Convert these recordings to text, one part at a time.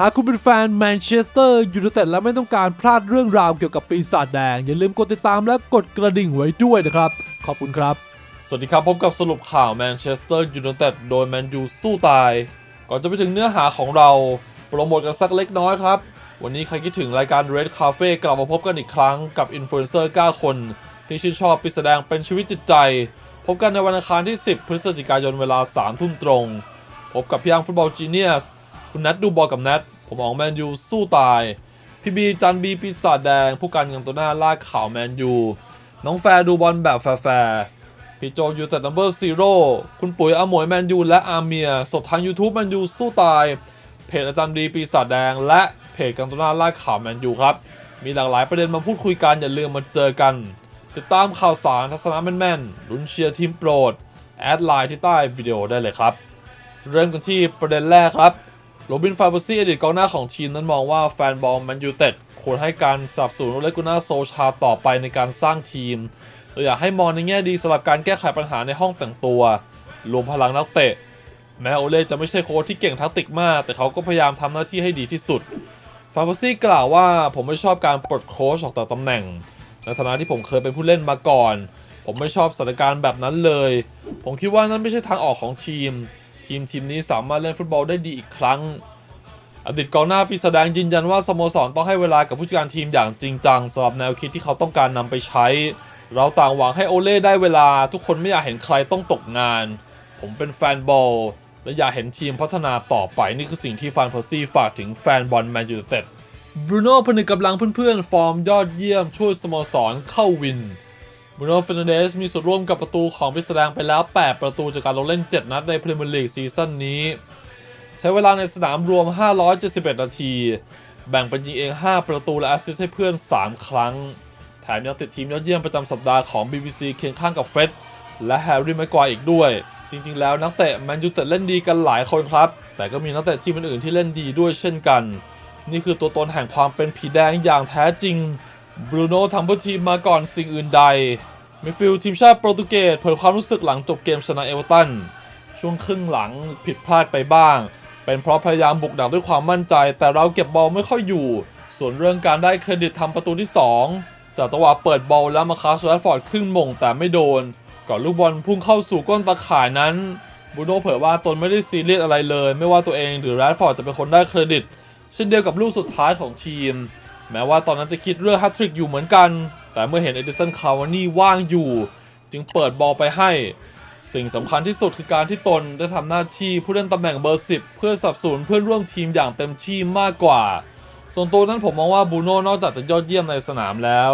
หากคุณเป็นแฟนแมนเชสเตอร์ยูไนเต็ดและไม่ต้องการพลาดเรื่องราวเกี่ยวกับปีศาจแดง อย่าลืมกดติดตามและกดกระดิ่งไว้ด้วยนะครับ ขอบคุณครับ สวัสดีครับ พบกับสรุปข่าวแมนเชสเตอร์ยูไนเต็ดโดยแมนยูสู้ตาย ก่อนจะไปถึงเนื้อหาของเรา โปรโมทกันสักเล็กน้อยครับ วันนี้ใครคิดถึงรายการ Red Cafe กลับมาพบกันอีกครั้งกับอินฟลูเอนเซอร์ 9 คน ที่ชื่นชอบปีแสดงเป็นชีวิตจิตใจ พบกันในวันอังคารที่ 10 พฤศจิกายนเวลา 3 ทุ่มตรง พบกับพี่อังฟุตบอลจีเนียส คุณนัทดูบอลกับนัทผมอองแมนยูสู้ตาย พี่บีจันบีปีศาจแดง ผู้การยังตัวหน้าลากข่าวแมนยูน้องแฟร์ดูบอลแบบแฟร์พี่โจยูแต่นัมเบอร์ซีโร่คุณปุ๋ยอาหมวยแมนยูและอาเมีย สดทาง YouTube แมนยูสู้ตาย เพจอาจารย์ดีปีศาจแดง และเพจกันตัวหน้าล่าข่าวแมนยูครับ มีหลากหลายประเด็นมาพูดคุยกัน อย่าลืมมาเจอกัน ติดตามข่าวสารทัศนะแม่นๆลุ้นเชียร์ทีมโปรด แอดไลน์ที่ใต้วิดีโอได้เลยครับ เริ่มกันที่ประเด็นแรกครับ โรบินฟาบอร์ซี่อดีตกองหน้าของทีมนั้นมองว่าแฟนบอลแมนยูเต็ดควรให้การสนับสนุนโอเลกุน่าโซชาต่อไปในการสร้างทีมโดยอยากให้มองในแง่ดีสำหรับการแก้ไขปัญหาในห้องแต่งตัว รวมพลังนักเตะ แม้โอเล่จะไม่ใช่โค้ชที่เก่งทักติกมาก แต่เขาก็พยายามทำหน้าที่ให้ดีที่สุด ฟาบอร์ซี่กล่าวว่าผมไม่ชอบการปลดโค้ชออกจากตำแหน่ง ในฐานะที่ผมเคยเป็นผู้เล่นมาก่อน ผมไม่ชอบสถานการณ์แบบนั้นเลย ผมคิดว่านั่นไม่ใช่ทางออกของทีม ทีมทีมนี้สามารถเล่นฟุตบอลได้ดีอีกครั้ง อดีตกองหน้าปีแสดงยืนยันว่าสโมสรต้องให้เวลากับผู้จัดการทีมอย่างจริงจังสำหรับแนวคิดที่เขาต้องการนำไปใช้ เราต่างหวังให้โอเล่ได้เวลา ทุกคนไม่อยากเห็นใครต้องตกงาน ผมเป็นแฟนบอลและอยากเห็นทีมพัฒนาต่อไปนี่คือสิ่งที่ฟานเพอร์ซี่ฝากถึงแฟนบอลแมนยูเต็ดบรูโน่ผนึกกำลังเพื่อนๆ ฟอร์มยอดเยี่ยมช่วยสโมสรเข้าวิน บูโน่เฟรนเดสมีส่วนร่วมกับประตูของพิสแดงไปแล้ว 8 ประตูจากการลงเล่น 7 นัดในพรีเมียร์ลีกซีซั่นนี้ ใช้เวลาในสนามรวม 571 นาที แบ่งเป็นยิงเอง 5 ประตูและแอสซิสต์ให้เพื่อน 3 ครั้ง แถมยังติดทีมยอดเยี่ยมประจำสัปดาห์ของ BBC เคียงข้างกับเฟร็ดและแฮร์รี่แม็กควายอีกด้วย จริง ๆ แล้วนักเตะแมนยูเต็ดเล่นดีกันหลายคนครับ แต่ก็มีนักเตะทีมอื่นๆที่เล่นดีด้วยเช่นกัน นี่คือตัวตนแห่งความเป็นผีแดงอย่างแท้จริง บรูโน่ทำเพื่อทีมมาก่อนสิ่งอื่นใดมิฟิลทีมชาติโปรตุเกสเผยความรู้สึกหลังจบเกมชนะเอเวอร์ตัน ช่วงครึ่งหลังผิดพลาดไปบ้าง เป็นเพราะพยายามบุกดักด้วยความมั่นใจ แต่เราเก็บบอลไม่ค่อยอยู่ ส่วนเรื่องการได้เครดิตทำประตูที่ 2 จากจังหวะเปิดบอลแล้วมาคาสแรดฟอร์ดขึ้นมงแต่ไม่โดน ก่อนลูกบอลพุ่งเข้าสู่ก้นตาข่ายนั้นบรูโน่เผยว่าตนไม่ได้ซีเรียสอะไรเลย ไม่ว่าตัวเองหรือแรดฟอร์ดจะเป็นคนได้เครดิต เช่นเดียวกับลูกสุดท้ายของทีม แม้ว่าตอนนั้นจะคิดเรื่องแฮตทริกอยู่เหมือนกัน แต่เมื่อเห็นเอดิสันคาวานี่ว่างอยู่ จึงเปิดบอลไปให้ สิ่งสำคัญที่สุดคือการที่ตนได้ทำหน้าที่ผู้เล่นตำแหน่งเบอร์ 10 เพื่อสนับสนุนเพื่อนร่วมทีมอย่างเต็มที่มากกว่า ส่วนตัวนั้นผมมองว่าบูโน่นอกจากจะยอดเยี่ยมในสนามแล้ว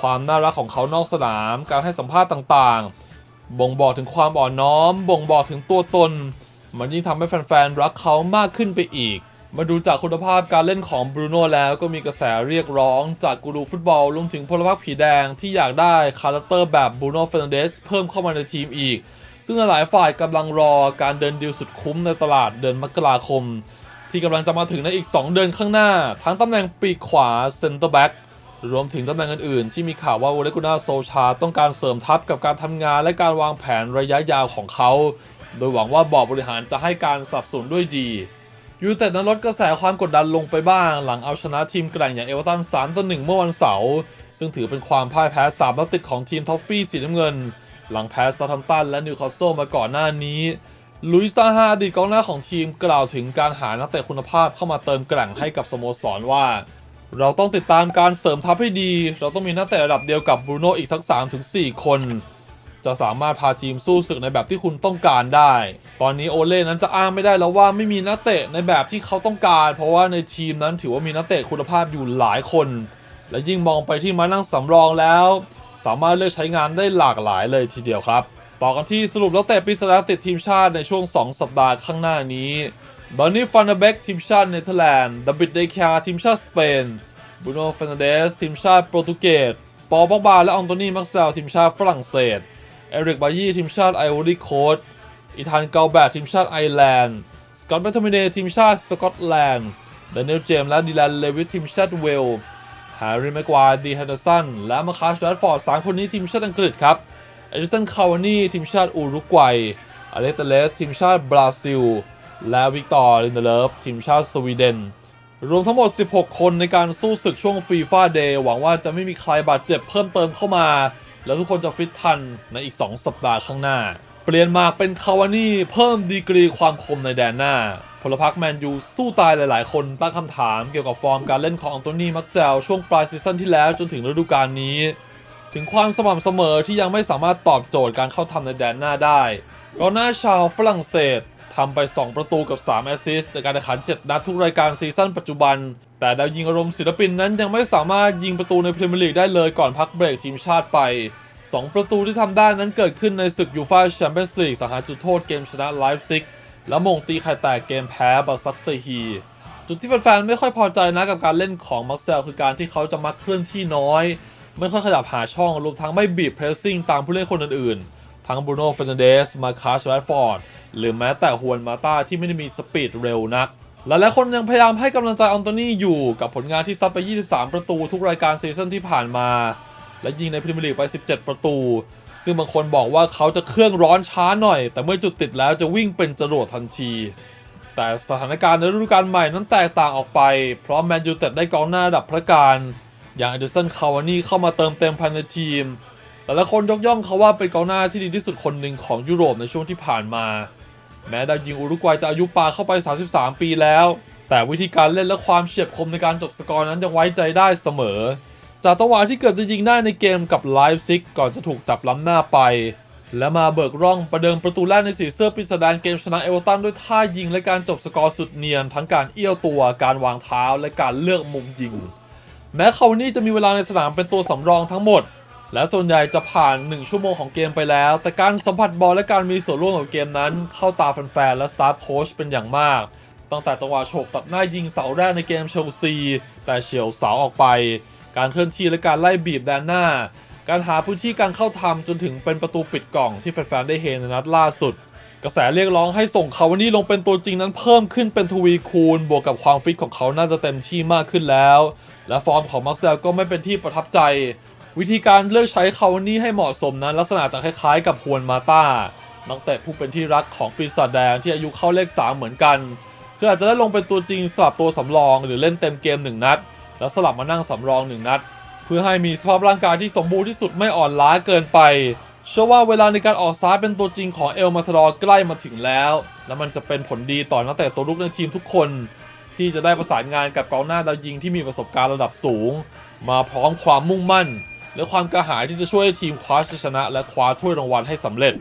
ความน่ารักของเขานอกสนาม การให้สัมภาษณ์ต่างๆ บ่งบอกถึงความอ่อนน้อม บ่งบอกถึงตัวตน มันยิ่งทำให้แฟนๆรักเขามากขึ้นไปอีก มาดูจากคุณภาพการเล่นของบรูโน่แล้วก็มีกระแสเรียกร้องจากกูรูฟุตบอลรวมถึงพลพรรคผีแดงที่อยากได้คาแรคเตอร์แบบบรูโน่เฟรนเดสเพิ่มเข้ามาในทีมอีก ซึ่งหลายฝ่ายกำลังรอการเดินดีลสุดคุ้มในตลาดเดือนมกราคม ที่กำลังจะมาถึงในอีก 2 เดือนข้างหน้า ทั้งตำแหน่งปีกขวาเซนเตอร์แบ็กรวมถึงตำแหน่งอื่นๆ ที่มีข่าวว่าโอเลกุน่าโซชาต้องการเสริมทัพกับการทำงานและการวางแผนระยะยาวของเขา โดยหวังว่าบอร์ดบริหารจะให้การสนับสนุนด้วยดี ยูเต็ดนั้นลดกระแสความกดดันลงไปบ้าง หลังเอาชนะทีมแกร่งอย่างเอเวอร์ตัน3ต่อ1เมื่อวันเสาร์ซึ่งถือเป็นความพ่ายแพ้3นัดติดของทีมท็อฟฟี่สีน้ำเงิน หลังแพ้ซาทัมตันและนิวคาสเซิลมาก่อนหน้านี้ลุยซาฮาอดีตกองหน้าของทีมกล่าวถึงการหานักเตะคุณภาพเข้ามาเติมแกร่งให้กับสโมสรว่า เราต้องติดตามการเสริมทัพให้ดี เราต้องมีนักเตะระดับเดียวกับบรูโน่อีกสัก 3-4 คน จะสามารถพาทีมสู้ศึกในแบบที่คุณต้องการได้ ตอนนี้โอเล่นั้นจะอ้างไม่ได้แล้วว่าไม่มีนักเตะในแบบที่เขาต้องการ เพราะว่าในทีมนั้นถือว่ามีนักเตะคุณภาพอยู่หลายคน และยิ่งมองไปที่มานั่งสำรองแล้ว สามารถเลือกใช้งานได้หลากหลายเลยทีเดียวครับ ต่อกันที่สรุปนักเตะปริศนาติดทีมชาติในช่วง 2 สัปดาห์ข้างหน้านี้บอนนี่ฟันเดเบกทีมชาติเนเธอร์แลนด์ดับบิดเดคาทีมชาติสเปนบูโน่เฟนเดสทีมชาติโปรตุเกสปอลบ็อกบาและอองโตนีมักเซลทีมชาติฝรั่งเศส เอริกบายี่ทีมชาติไอโอรีโคสอีธานเกาแบตทีมชาติไอร์แลนด์ สกอตแมทโทมิเนทีมชาติสกอตแลนด์ดานิเอลเจมส์และดีแลนเลวิททีมชาติเวลส์แฮร์รี่แม็กควายดีแฮนเดอร์สันและมาคาสแรดฟอร์ดสามคนนี้ทีมชาติอังกฤษครับเอดิสันคาวานีทีมชาติอุรุกวัยอเล็กเตเลสทีมชาติบราซิล และวิกตอร์ลินเดเลฟทีมชาติสวีเดน รวมทั้งหมด 16 คนในการสู้ศึกช่วงฟีฟ่าเดย์หวังว่าจะไม่มีใครบาดเจ็บเพิ่มเติมเข้ามา แล้วทุกคนจะฟิตทันในอีก 2 สัปดาห์ข้างหน้า เปลี่ยนมาเป็นคาวานี่เพิ่มดีกรีความคมในแดนหน้า พลพรรคแมนยูสู้ตายหลาย ๆ คนตั้งคำถามเกี่ยวกับฟอร์มการเล่นของอังโตนีมักเซลช่วงปลายซีซั่นที่แล้วจนถึงฤดูกาลนี้ ถึงความสม่ำเสมอที่ยังไม่สามารถตอบโจทย์การเข้าทำในแดนหน้าได้กองหน้าชาวฝรั่งเศสทำไป 2 ประตูกับ 3 แอสซิสต์ในการแข่งขัน 7 นัดทุกรายการซีซั่นปัจจุบัน แต่ดาวยิงอารมณ์ศิลปินนั้นยังไม่สามารถยิงประตูในพรีเมียร์ลีกได้เลยก่อนพักเบรกทีมชาติไป 2 ประตูที่ทำได้นั้นเกิดขึ้นในศึกยูฟ่าแชมเปี้ยนส์ลีกสังหารจุดโทษเกมชนะไลฟ์ซิกและมงตีไข่แตกเกมแพ้บาซักเซฮี จุดที่แฟนๆไม่ค่อยพอใจนะกับการเล่นของมักเซลคือการที่เขาจะมักเคลื่อนที่น้อย ไม่ค่อยขยับหาช่องรวมทั้งไม่บีบเพรสซิ่งตามผู้เล่นคนอื่นๆ ทั้งบูโน่เฟรนเดสมาคาสแรดฟอร์ดหรือแม้แต่ฮวนมาตาที่ไม่ได้มีสปีดเร็วนัก หลายๆคนยังพยายามให้กำลังใจอันโตนี่อยู่กับผลงานที่ซัดไป 23 ประตูทุกรายการซีซั่นที่ผ่านมา และยิงในพรีเมียร์ลีกไป 17 ประตู ซึ่งบางคนบอกว่าเขาจะเครื่องร้อนช้าหน่อย แต่เมื่อจุดติดแล้วจะวิ่งเป็นจรวดทันที แต่สถานการณ์ในฤดูกาลใหม่นั้นแตกต่างออกไป เพราะแมนยูเต็ดได้กองหน้าดับพระการอย่างเอเดอร์สันคาวานี่เข้ามาเติมเต็มภายในทีม แต่ละคนยกย่องเขาว่าเป็นกองหน้าที่ดีที่สุดคนหนึ่งของยุโรปในช่วงที่ผ่านมา แม้ดาวยิงอุรุกวัยจะอายุปาเข้าไป 33 ปีแล้ว แต่วิธีการเล่นและความเฉียบคมในการจบสกอร์นั้นยังไว้ใจได้เสมอ จากจังหวะที่เกือบจะยิงได้ในเกมกับไลฟ์ซิกก่อนจะถูกจับล้ำหน้าไป และมาเบิกร่องประเดิมประตูแรกในสีเสื้อปิสดารเกมชนะเอเวอร์ตันด้วยท่ายิงและการจบสกอร์สุดเนียน ทั้งการเอี้ยวตัวการวางเท้าและการเลือกมุมยิง แม้คาวานี่จะมีเวลาในสนามเป็นตัวสำรองทั้งหมด และส่วนใหญ่จะผ่าน 1 ชั่วโมงของเกมไปแล้ว แต่การสัมผัสบอลและการมีส่วนร่วมกับเกมนั้น เข้าตาแฟนๆและสตาฟโค้ชเป็นอย่างมาก ตั้งแต่จังหวะโฉบตัดหน้ายิงเสาแรกในเกมเชลซี แต่เฉียวเสาออกไป การเคลื่อนที่และการไล่บีบแดนหน้า การหาพื้นที่การเข้าทำจนถึงเป็นประตูปิดกล่องที่แฟนๆได้เฮในนัดล่าสุด กระแสเรียกร้องให้ส่งคาวานี่ลงเป็นตัวจริงนั้นเพิ่มขึ้นเป็นทวีคูณ บวกกับความฟิตของเขาน่าจะเต็มที่มากขึ้นแล้ว และฟอร์มของมักเซลก็ไม่เป็นที่ประทับใจ วิธีการเลือกใช้คาวานี่ให้เหมาะสมนั้น ลักษณะจะคล้ายๆ กับฮวนมาตานักเตะผู้เป็นที่รักของปีศาจแดงที่อายุเข้าเลข 3 เหมือนกันคืออาจจะได้ลงเป็นตัวจริงสลับตัวสำรองหรือเล่นเต็มเกม 1 นัด แล้วสลับมานั่งสำรอง 1 นัด เพื่อให้มีสภาพร่างกายที่สมบูรณ์ที่สุดไม่อ่อนล้าเกินไป เชื่อว่าเวลาในการออกซ้ายเป็นตัวจริงของเอลมาทรอใกล้มาถึงแล้ว และมันจะเป็นผลดีต่อนักเตะตัวลุกในทีมทุกคน ที่จะได้ประสานงานกับกองหน้าดาวยิงที่มีประสบการณ์ระดับสูง มาพร้อมความมุ่งมั่น และความกระหายที่จะช่วยให้ทีมคว้าชัยชนะ และคว้าถ้วยรางวัลให้สำเร็จ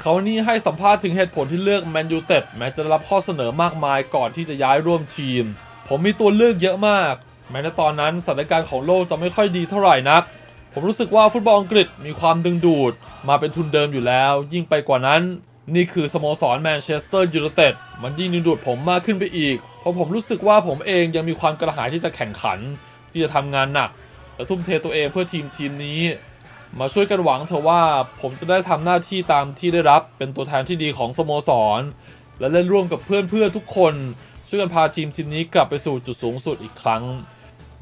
เขานี่ให้สัมภาษณ์ถึงเหตุผลที่เลือกแมนยูเต็ดแม้จะได้รับข้อเสนอมากมายก่อนที่จะย้ายร่วมทีม ผมมีตัวเลือกเยอะมาก แม้ในตอนนั้นสถานการณ์ของโลกจะไม่ค่อยดีเท่าไหร่นัก ผมรู้สึกว่าฟุตบอลอังกฤษมีความดึงดูด มาเป็นทุนเดิมอยู่แล้ว ยิ่งไปกว่านั้น นี่คือสโมสรแมนเชสเตอร์ยูไนเต็ดมันยิ่งดึงดูดผมมากขึ้นไปอีก เพราะผมรู้สึกว่าผมเองยังมีความกระหายที่จะแข่งขัน ที่จะทำงานหนัก และทุ่มเทตัวเองเพื่อทีมทีมนี้ มาช่วยกันหวังเถอะว่าผมจะได้ทำหน้าที่ตามที่ได้รับเป็นตัวแทนที่ดีของสโมสร และเล่นร่วมกับเพื่อนๆทุกคน ช่วยกันพาทีมทีมนี้กลับไปสู่จุดสูงสุดอีกครั้ง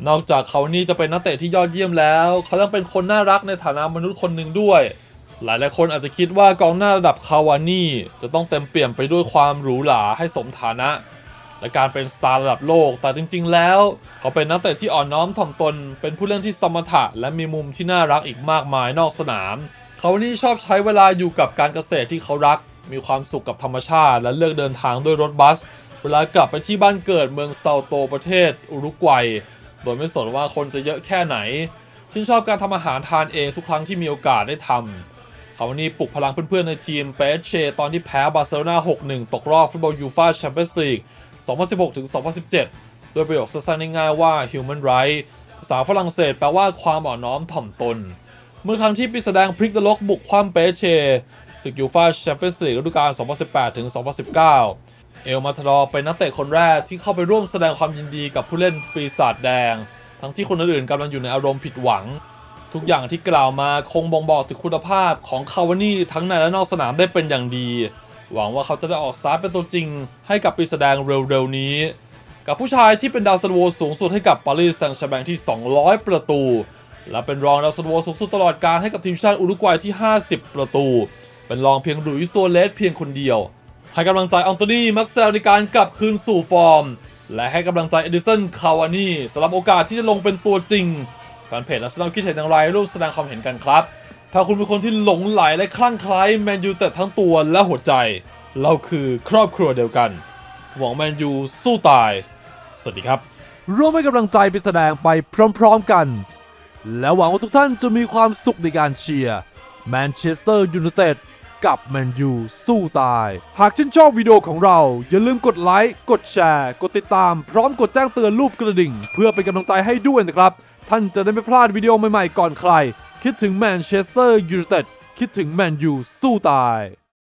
นอกจากเขานี่จะเป็นนักเตะที่ยอดเยี่ยมแล้ว เขายังเป็นคนน่ารักในฐานะมนุษย์คนหนึ่งด้วยหลายๆคนอาจจะคิดว่ากองหน้าระดับคาวานี่จะต้องเต็มเปี่ยมไปด้วยความหรูหราให้สมฐานะ และการเป็นสตาร์ระดับโลก แต่จริง ๆ แล้ว เขาเป็นนักเตะที่อ่อนน้อมถ่อมตน เป็นผู้เล่นที่สมรรถะและมีมุมที่น่ารักอีกมากมายนอกสนาม เขานี่ชอบใช้เวลาอยู่กับการเกษตรที่เขารัก มีความสุขกับธรรมชาติ และเลือกเดินทางด้วยรถบัส เวลากลับไปที่บ้านเกิดเมืองเซาโตประเทศอุรุกวัย โดยไม่สนว่าคนจะเยอะแค่ไหน ชื่นชอบการทำอาหารทานเองทุกครั้งที่มีโอกาสได้ทำเขานี่ปลุกพลังเพื่อนๆ ในทีมเปเชตอนที่แพ้บาร์เซโลนา 6-1 ตกรอบฟุตบอลยูฟาแชมเปี้ยนส์ลีก 2016-2017 โดยประโยคสั้นๆง่ายๆว่า human right ภาษาฝรั่งเศสแปลว่าความอ่อนน้อมถ่อมตน เมื่อครั้งที่ปีแสดงพลิกตลกบุกคว่ำเปเชศึกยูฟาแชมเปี้ยนส์ลีกฤดูกาล 2018-2019 เอลมาทรอเป็นนักเตะคนแรกที่เข้าไปร่วมแสดงความยินดีกับผู้เล่นปีศาจแดง ทั้งที่คนอื่นๆกำลังอยู่ในอารมณ์ผิดหวัง ทุกอย่างที่กล่าวมาคงบ่งบอกถึงคุณภาพของคาวานี่ทั้งในและนอกสนามได้เป็นอย่างดี หวังว่าเขาจะได้ออกสตาร์ทเป็นตัวจริง ให้กับปีแสดงเร็วๆนี้ กับผู้ชายที่เป็นดาวซันโวสูงสุดให้กับปารีสแซงต์แชร์แบงที่ 200 ประตู และเป็นรองดาวซันโวสูงสุดตลอดการให้กับทีมชาติอุรุกวัยที่ 50 ประตู เป็นรองเพียงหลุยโซเลสเพียงคนเดียว ให้กำลังใจอังโตนีมักเซลในการกลับคืนสู่ฟอร์ม และให้กำลังใจเอดิสันคาวานี่สำหรับโอกาสที่จะลงเป็นตัวจริงแฟนเพจและสนามคิดเห็นอย่างไรร่วมแสดงความเห็นกันครับ ถ้าคุณเป็นคนที่หลงไหลและคลั่งไคล้แมนยูแต่ทั้งตัวและหัวใจ เราคือครอบครัวเดียวกัน หวังแมนยูสู้ตาย สวัสดีครับ ร่วมให้กำลังใจไปแสดงไปพร้อมๆกัน และหวังว่าทุกท่านจะมีความสุขในการเชียร์แมนเชสเตอร์ยูไนเต็ดกับแมนยูสู้ตาย หากชื่นชอบวิดีโอของเรา อย่าลืมกดไลค์ กดแชร์ กดติดตาม พร้อมกดแจ้งเตือนรูปกระดิ่ง เพื่อเป็นกำลังใจให้ด้วยนะครับ ท่านจะได้ไม่พลาดวิดีโอใหม่ๆก่อนใคร คิดถึงแมนเชสเตอร์ยูไนเต็ดคิดถึงแมนยูสู้ตาย